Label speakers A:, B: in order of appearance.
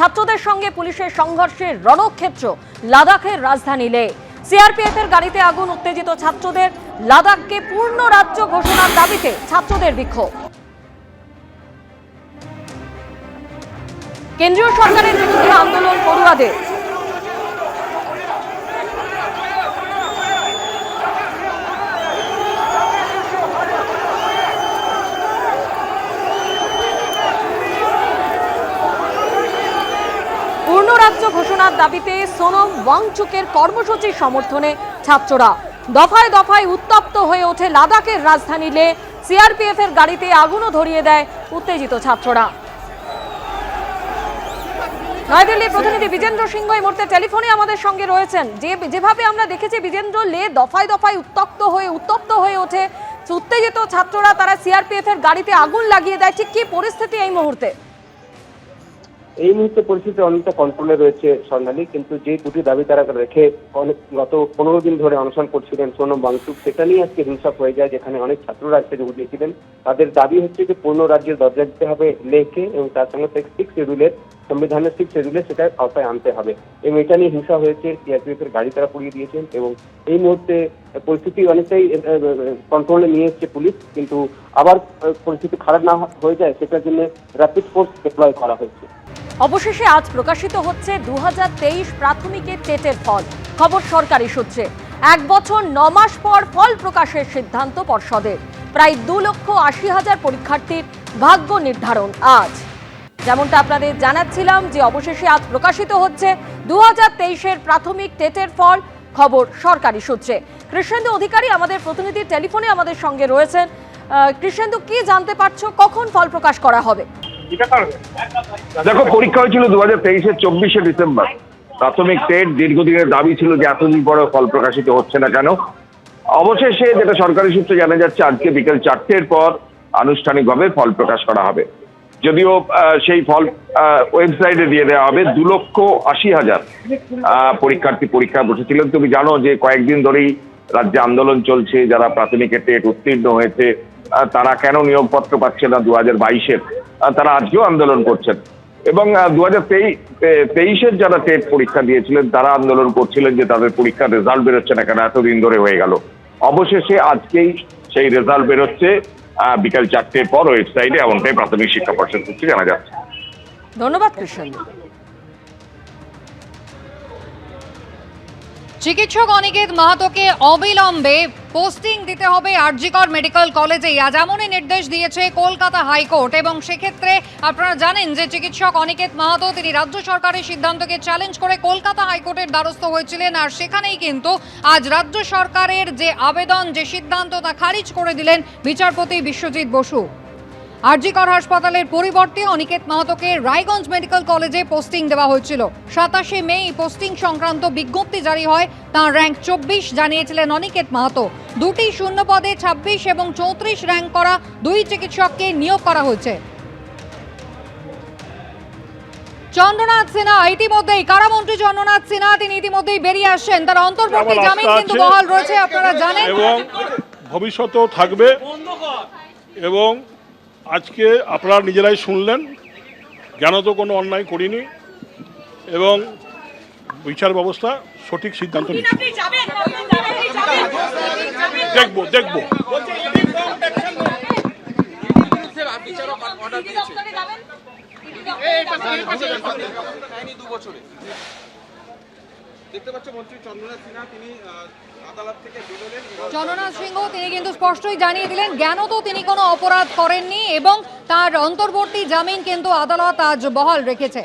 A: ছাত্রদের সঙ্গে পুলিশের সংঘর্ষের রণক্ষেত্র লাদাখের রাজধানী লে। সিআরপিএফ এর গাড়িতে আগুন, উত্তেজিত ছাত্রদের। লাদাখকে পূর্ণ রাজ্য ঘোষণার দাবিতে ছাত্রদের বিক্ষোভ। কেন্দ্রীয় সরকারের বিরুদ্ধে আন্দোলন পড়ুয়াদের পূর্ণ রাজ্য ঘোষণার দাবিতে সোনম ওয়াংচুকের কর্মসূচির সমর্থনে ছাত্ররা। দফায় দফায় উত্তপ্ত হয়ে ওঠে লাদাখের রাজধানী লে। সিআরপিএফ এর গাড়িতে আগুনও ধরিয়ে দেয় উত্তেজিত ছাত্ররা। নয়াদিল্লির প্রতিনিধি বিজেন্দ্র সিংহ এই মুহূর্তে টেলিফোনে আমাদের সঙ্গে রয়েছেন। যে যেভাবে আমরা দেখেছি বিজেন্দ্র লে দফায় দফায় উত্তপ্ত হয়ে উত্তপ্ত হয়ে ওঠে। উত্তেজিত ছাত্ররা তারা সিআরপিএফ এর গাড়িতে আগুন লাগিয়ে দেয়। ঠিক কি পরিস্থিতি এই মুহূর্তে?
B: এই মুহূর্তে পরিস্থিতি অনেকটা কন্ট্রোলে রয়েছে স্বর্ণালী কিন্তু যে দুটি দাবি তারা রেখে অনেক গত পনেরো দিন ধরে অনশন করছিলেন সোনম বাংচুক সেটা নিয়ে আজকে হিংসা হয়ে যায়, যেখানে অনেক ছাত্ররা আজকে যোগ দিয়েছিলেন তাদের দাবি হচ্ছে যে পূর্ণ রাজ্যের দরজা দিতে হবে লেখে এবং তার সঙ্গে সিক্স শিডিউলের সংবিধানের সিক্স শিডিউলে সেটা আওতায় আনতে হবে। এবং এটা নিয়ে হিংসা হয়েছে সিআরপিএফ এর গাড়ি তারা পুড়িয়ে দিয়েছেন এবং এই মুহূর্তে পরিস্থিতি অনেকটাই কন্ট্রোলে নিয়ে এসছে পুলিশ, কিন্তু আবার পরিস্থিতি খারাপ না হয়ে যায়, সেটার জন্য র্যাপিড ফোর্স ডিপ্লয় করা হয়েছে।
A: অবশেষে আজ প্রকাশিত হচ্ছে দু হাজার তেইশ প্রাথমিকের টেটের ফল। খবর সরকারি সূত্রে। এক বছর ন মাস পর ফল প্রকাশের সিদ্ধান্ত পর্ষদের। প্রায় দু লক্ষ আশি হাজার পরীক্ষার্থীর ভাগ্য নির্ধারণ আজ। যেমনটা আপনাদের জানাচ্ছিলাম যে অবশেষে আজ প্রকাশিত হচ্ছে দু হাজার প্রাথমিক টেটের ফল, খবর সরকারি সূত্রে। কৃষ্ণেন্দু অধিকারী আমাদের প্রতিনিধি টেলিফোনে আমাদের সঙ্গে রয়েছেন। কৃষ্ণেন্দু, কি জানতে পারছ? কখন ফল প্রকাশ করা হবে?
C: দেখো, পরীক্ষা হয়েছিল দু হাজার তেইশের চব্বিশে ডিসেম্বর। প্রাথমিক টেট দীর্ঘদিনের দাবি ছিল যে এতদিন পরে ফল প্রকাশিত হচ্ছে না কেন। অবশেষে যেটা সরকারি সূত্রে জানা যাচ্ছে, আজকে বিকেল চারটের পর আনুষ্ঠানিকভাবে ফল প্রকাশ করা হবে। যদিও সেই ফল ওয়েবসাইটে দিয়ে দেওয়া হবে দু লক্ষ আশি হাজার পরীক্ষার্থী পরীক্ষায় বসেছিলেন তুমি জানো যে কয়েকদিন ধরেই রাজ্যে আন্দোলন চলছে, যারা প্রাথমিক টেট উত্তীর্ণ হয়েছে তারা কেন নিয়োগপত্র পাচ্ছে না দু হাজার বাইশের? তারা আজকেও আন্দোলন করছেন। এবং দু হাজার তেইশের যারা টেট পরীক্ষা দিয়েছিলেন, তারা আন্দোলন করছিলেন যে তাদের পরীক্ষার রেজাল্ট বেরোচ্ছে না কেন? এতদিন ধরে হয়ে গেল। অবশেষে আজকেই সেই রেজাল্ট বেরোচ্ছে বিকাল চারটের পর ওয়েবসাইটে এমনটাই প্রাথমিক শিক্ষা পর্ষদ সূত্রে জানা যাচ্ছে।
A: ধন্যবাদ, কৃষ্ণেন্দু।
D: চিকিৎসক অনিকেত মাহাতোকে অবিলম্বে পোস্টিং দিতে হবে আরজিকর মেডিকেল কলেজে আজ এমনই নির্দেশ দিয়েছে কলকাতা হাইকোর্ট এবং সেক্ষেত্রে আপনারা জানেন যে চিকিৎসক অনিকেত মাহাতো তিনি রাজ্য সরকারের সিদ্ধান্তকে চ্যালেঞ্জ করে কলকাতা হাইকোর্টের দ্বারস্থ হয়েছিলেন আর সেখানেই কিন্তু আজ রাজ্য সরকারের যে আবেদন, যে সিদ্ধান্ত তা খারিজ করে দিলেন বিচারপতি বিশ্বজিৎ বসু। আরজিকর হাসপাতালের পরিবর্তে অনিকেত মাহাতোকে রায়গঞ্জ মেডিকেল কলেজে পোস্টিং দেওয়া হয়েছিল। সাতাশে মে এই পোস্টিং সংক্রান্ত বিজ্ঞপ্তি জারি হয়। তাঁর র্যাঙ্ক চব্বিশ জানিয়েছিলেন অনিকেত মাহাতো। দুটি শূন্য পদে ছাব্বিশ এবং চৌত্রিশ র্যাঙ্ক করা দুই চিকিৎসককে নিয়োগ করা হয়েছে। চন্দ্রনাথ সিনহা ইতিমধ্যেই কারামন্ত্রী চন্দ্রনাথ সিনহা তিনি ইতিমধ্যেই বেরিয়ে আসছেন। তার অন্তর্বর্তী জামিন কিন্তু বহাল রয়েছে আপনারা জানেন।
E: এবং ভবিষ্যতেও থাকবে। এবং আজকে আপনারা নিজেরাই শুনলেন। জ্ঞানত কোনো অন্যায় করিনি এবং বিচার ব্যবস্থা সঠিক সিদ্ধান্ত নিচ্ছে। দেখব দেখব।
F: হয়নি দু বছরে। চন্দ্রনাথ
D: সিংহ, তিনি কিন্তু স্পষ্টই জানিয়ে দিলেন, জ্ঞান তো তিনি কোনো অপরাধ করেননি এবং তার অন্তর্বর্তী জামিন কিন্তু আদালত আজ বহাল রেখেছে।